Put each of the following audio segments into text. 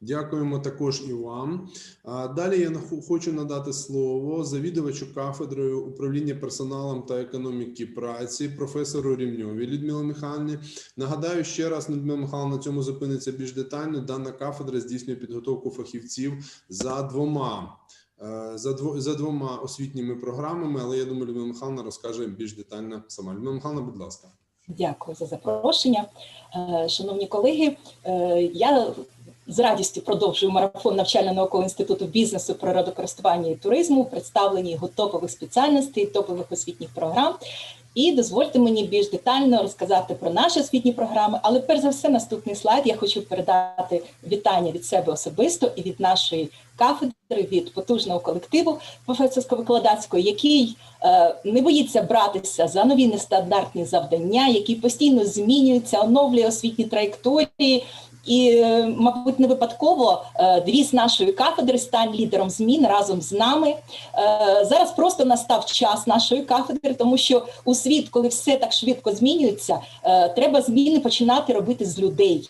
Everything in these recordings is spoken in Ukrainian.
Дякуємо також і вам. Далі я хочу надати слово завідувачу кафедрою управління персоналом та економіки праці, професору Рівньові Людмилі Михайлівні. Нагадаю ще раз, Людмила Михайловна на цьому зупиниться більш детально. Дана кафедра здійснює підготовку фахівців за двома. е, За дво за двома освітніми програмами, але я думаю, Людмила Михайловна розкаже більш детально сама. Людмила Михайловна, будь ласка. Дякую за запрошення. Е, Шановні колеги, е, я з радістю продовжую марафон навчально-наукового інституту бізнесу, природокористування і туризму, представлені його топових спеціальностей, топових освітніх програм. І дозвольте мені більш детально розказати про наші освітні програми. Але перш за все, наступний слайд я хочу передати вітання від себе особисто і від нашої кафедри, від потужного колективу професорсько-викладацького, який е, не боїться братися за нові нестандартні завдання, який постійно змінюється, оновлює освітні траєкторії. І, е, мабуть, не випадково дві з нашої кафедри стань лідером змін разом з нами. Е, Зараз просто настав час нашої кафедри, тому що у світ, коли все так швидко змінюється, е, треба зміни починати робити з людей.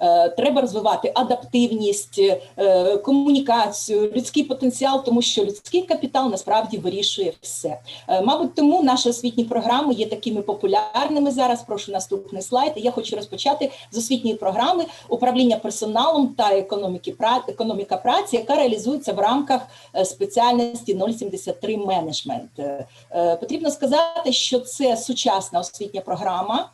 Е, Треба розвивати адаптивність, е, комунікацію, людський потенціал, тому що людський капітал насправді вирішує все. Е, Мабуть, тому наші освітні програми є такими популярними зараз. Прошу наступний слайд. Я хочу розпочати з освітньої програми управління персоналом та економіки економіка праці, яка реалізується в рамках спеціальності 073 менеджмент. Потрібно сказати, що це сучасна освітня програма,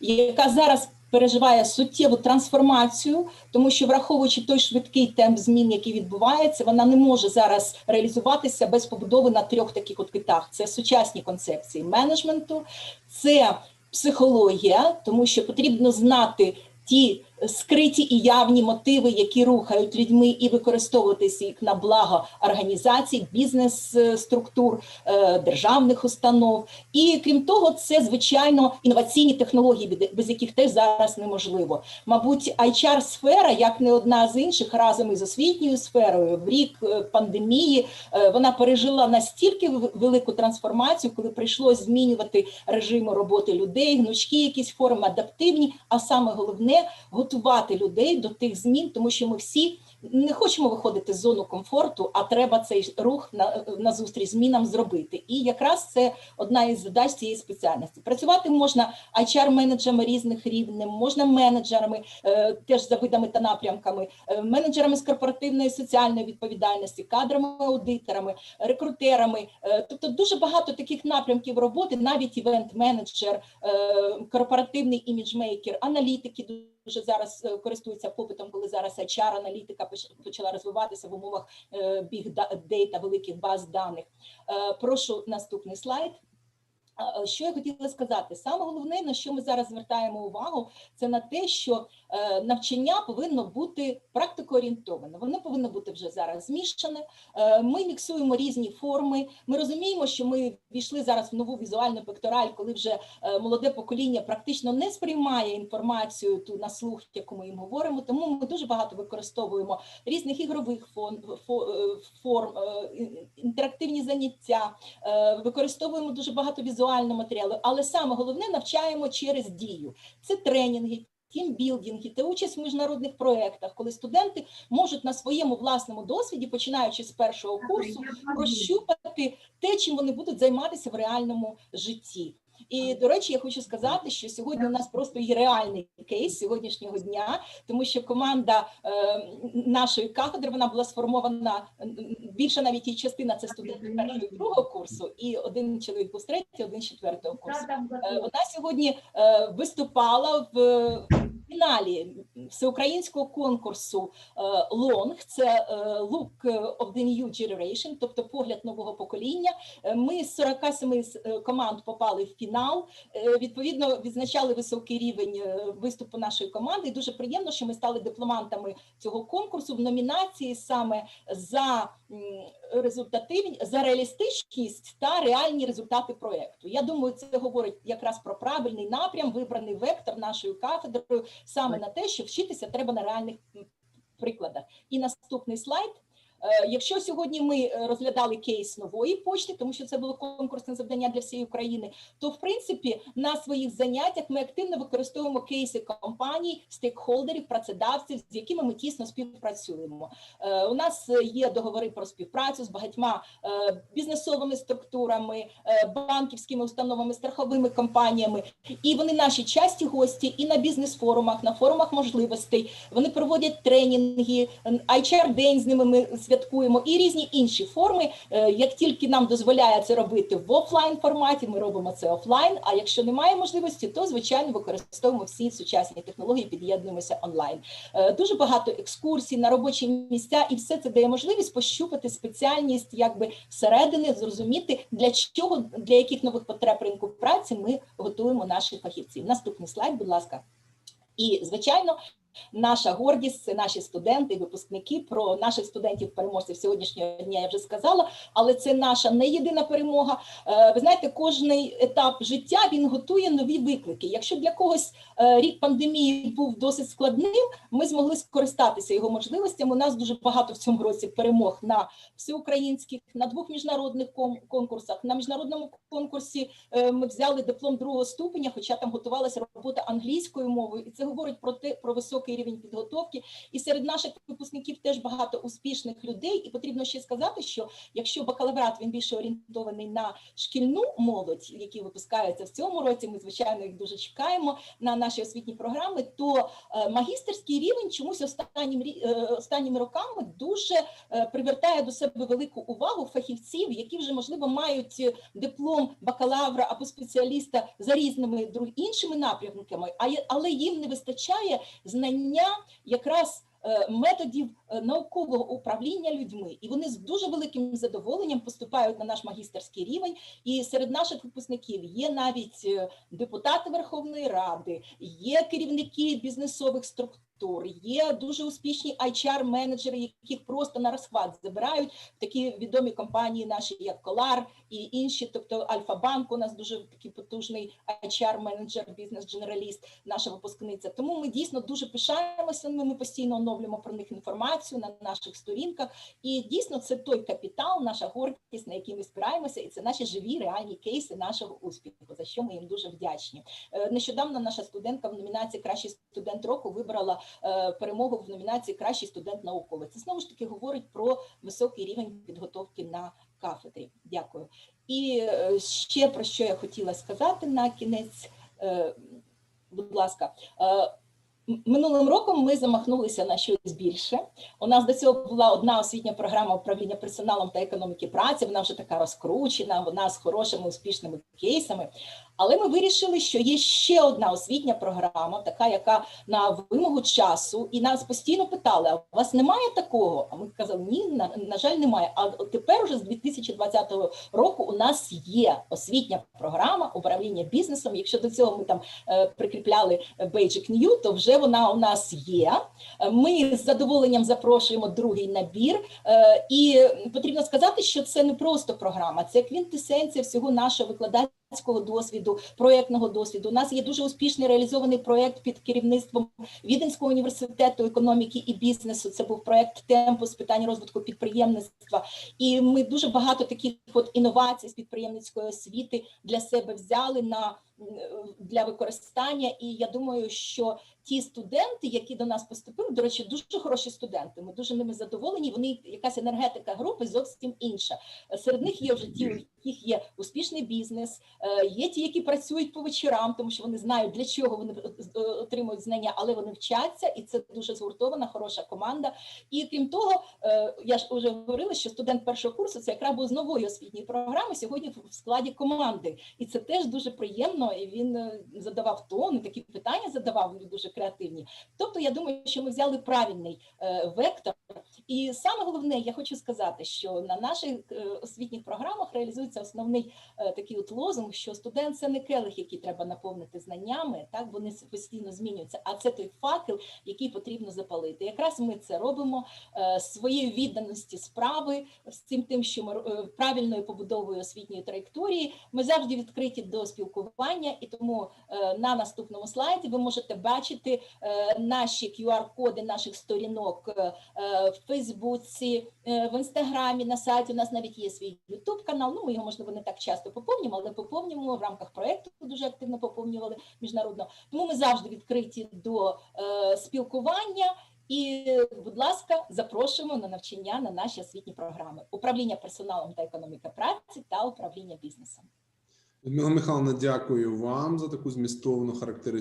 яка зараз переживає суттєву трансформацію, тому що враховуючи той швидкий темп змін, який відбувається, вона не може зараз реалізуватися без побудови на трьох таких от китах: це сучасні концепції менеджменту, це психологія, тому що потрібно знати ті скриті і явні мотиви, які рухають людьми, і використовуватися їх на благо організацій, бізнес-структур, е, державних установ. І крім того, це звичайно інноваційні технології, без яких теж зараз неможливо. Мабуть, HR сфера, як не одна з інших, разом із освітньою сферою, в рік е, пандемії е, вона пережила настільки велику трансформацію, коли прийшлося змінювати режими роботи людей, гнучкі якісь форми, адаптивні, а саме головне готувати людей до тих змін, тому що ми всі не хочемо виходити з зону комфорту, а треба цей рух на, зустріч змінам зробити. І якраз це одна із задач цієї спеціальності. Працювати можна HR-менеджерами різних рівнів, можна менеджерами е, теж за видами та напрямками, е, менеджерами з корпоративної соціальної відповідальності, кадрами, аудиторами, рекрутерами. Е, тобто дуже багато таких напрямків роботи, навіть івент-менеджер, е, корпоративний іміджмейкер, аналітики дуже зараз е, користуються попитом, коли зараз HR-аналітика поч- почала розвиватися в умовах big data, великих баз даних. Е, Прошу наступний слайд. А, Що я хотіла сказати? Саме головне, на що ми зараз звертаємо увагу, це на те, що е, навчання повинно бути практикоорієнтоване. Воно повинно бути вже зараз змішане. Е, Ми міксуємо різні форми. Ми розуміємо, що ми війшли зараз в нову візуальну пектораль, коли вже е, молоде покоління практично не сприймає інформацію ту на слух, яку ми їм говоримо. Тому ми дуже багато використовуємо різних ігрових е, форм, е, інтерактивні заняття, е, використовуємо дуже багато візуального матеріалу, але саме головне навчаємо через дію. Це тренінги. Тімбілдинги та участь в міжнародних проєктах, коли студенти можуть на своєму власному досвіді, починаючи з першого курсу, прощупати те, чим вони будуть займатися в реальному житті. І до речі, я хочу сказати, що сьогодні у нас просто є реальний кейс сьогоднішнього дня, тому що команда е, нашої кафедри вона була сформована більше навіть її частина це студенти першого і другого курсу, і один чоловік був з третього, один з четвертого курсу. Е, Вона сьогодні е, виступала в фіналі всеукраїнського конкурсу е, Лонг. Це е, Look of the New Generation, тобто погляд нового покоління. Е, Ми з 47 с- е, команд попали в фінал. Відповідно, відзначали високий рівень виступу нашої команди. І дуже приємно, що ми стали дипломантами цього конкурсу в номінації саме за результативність, за реалістичність та реальні результати проєкту. Я думаю, це говорить якраз про правильний напрям, вибраний вектор нашою кафедрою, саме на те, що вчитися треба на реальних прикладах. І наступний слайд. Е, Якщо сьогодні ми е, розглядали кейс нової почти, тому що це було конкурсне завдання для всієї України, то в принципі на своїх заняттях ми активно використовуємо кейси компаній, стейкхолдерів, працедавців, з якими ми тісно співпрацюємо. Е, У нас є договори про співпрацю з багатьма бізнесовими структурами, банківськими установами, страховими компаніями, і вони наші часті гості і на бізнес-форумах, на форумах можливостей. Вони проводять тренінги, HR день з ними ми святкуємо і різні інші форми. Е, Як тільки нам дозволяє це робити в офлайн форматі, ми робимо це офлайн. А якщо немає можливості, то звичайно використовуємо всі сучасні технології, під'єднуємося онлайн. Е, Дуже багато екскурсій на робочі місця, і все це дає можливість пощупати спеціальність, якби всередини, зрозуміти для чого, для яких нових потреб ринку праці ми готуємо наших фахівців. Наступний слайд, будь ласка. І звичайно, наша гордість це наші студенти, випускники. Про наших студентів переможців сьогоднішнього дня я вже сказала, але це наша не єдина перемога. Е, Ви знаєте, кожний етап життя він готує нові виклики. Якщо для когось е, рік пандемії був досить складним, ми змогли скористатися його можливостями. У нас дуже багато в цьому році перемог на всеукраїнських, на двох міжнародних конкурсах. На міжнародному конкурсі е, ми взяли диплом другого ступеня, хоча там готувалася робота англійською мовою, і це говорить про те про високий рівень підготовки. І серед наших випускників теж багато успішних людей. І потрібно ще сказати, що якщо бакалаврат він більше орієнтований на шкільну молодь, які випускаються в цьому році, ми звичайно їх дуже чекаємо на наші освітні програми, то е, магістерський рівень чомусь останнім е, останніми роками дуже е, привертає до себе велику увагу фахівців, які вже можливо мають диплом бакалавра або спеціаліста за різними іншими напрямками, але їм не вистачає знання якраз. е, Методів наукового управління людьми, і вони з дуже великим задоволенням поступають на наш магістерський рівень. І серед наших випускників є навіть е, депутати Верховної Ради, є керівники бізнесових структур, є дуже успішні HR-менеджери, яких просто на розхват забирають такі відомі компанії, наші як Колар і інші. Тобто Альфа-банк у нас дуже такий потужний HR-менеджер, бізнес-дженераліст, наша випускниця. Тому ми дійсно дуже пишаємося. Ми постійно оновлюємо про них інформацію на наших сторінках. І дійсно це той капітал, наша гордість, на який ми спираємося, і це наші живі реальні кейси нашого успіху, за що ми їм дуже вдячні. Е, Нещодавно наша студентка в номінації Кращий студент року вибрала е, перемогу в номінації Кращий студент науковець. Це знову ж таки говорить про високий рівень підготовки на кафедрі. Дякую. І е, ще про що я хотіла сказати на кінець. Будь ласка, минулим роком ми замахнулися на щось більше. У нас до цього була одна освітня програма управління персоналом та економіки праці. Вона вже така розкручена, вона з хорошими успішними кейсами. Але ми вирішили, що є ще одна освітня програма, така, яка на вимогу часу, і нас постійно питали: а у вас немає такого? А ми казали, ні, на, на жаль, немає. А тепер, уже з 2020 року, у нас є освітня програма управління бізнесом. Якщо до цього ми там е, прикріпляли Basic New, то вже вона у нас є. Ми з задоволенням запрошуємо другий набір. Е, І потрібно сказати, що це не просто програма, це квінтесенція всього нашого викладання громадського досвіду, проєктного досвіду. У нас є дуже успішний реалізований проєкт під керівництвом Віденського університету економіки і бізнесу. Це був проєкт темпу з питань розвитку підприємництва. І ми дуже багато таких от інновацій з підприємницької освіти для себе взяли на для використання. І я думаю, що ті студенти, які до нас поступили, до речі, дуже хороші студенти. Ми дуже ними задоволені. Вони якась енергетика групи зовсім інша. Серед них є вже ті, у яких є успішний бізнес, е, є ті, які працюють по вечорам, тому що вони знають для чого вони е, отримують знання, але вони вчаться, і це дуже згуртована, хороша команда. І крім того, е, я ж вже говорила, що студент першого курсу це якраз був з нової освітньої програми сьогодні в складі команди, і це теж дуже приємно. І він е, задавав тон, такі питання задавав дуже креативні. Тобто, я думаю, що ми взяли правильний е, вектор. І саме головне, я хочу сказати, що на наших е, освітніх програмах реалізується основний е, такий от лозунг, що студент це не келих, який треба наповнити знаннями, так вони постійно змінюються, а це той факел, який потрібно запалити. Якраз ми це робимо е, своєю відданості справи з цим тим, що ми правильною побудовою освітньої траєкторії. Ми завжди відкриті до спілкування. і тому на наступному слайді ви можете бачити наші QR-коди наших сторінок е, в Фейсбуці, е, в Інстаграмі, на сайті. У нас навіть є свій Ютуб канал. Ну, ми його можливо не так часто поповнюємо, але поповнюємо в рамках проекту. Дуже активно поповнювали міжнародно. Тому ми завжди відкриті до е, спілкування. І, будь ласка, запрошуємо на навчання на наші освітні програми управління персоналом та економіка праці та управління бізнесом. Людмила Михайловна, дякую вам за таку змістовну характеристику.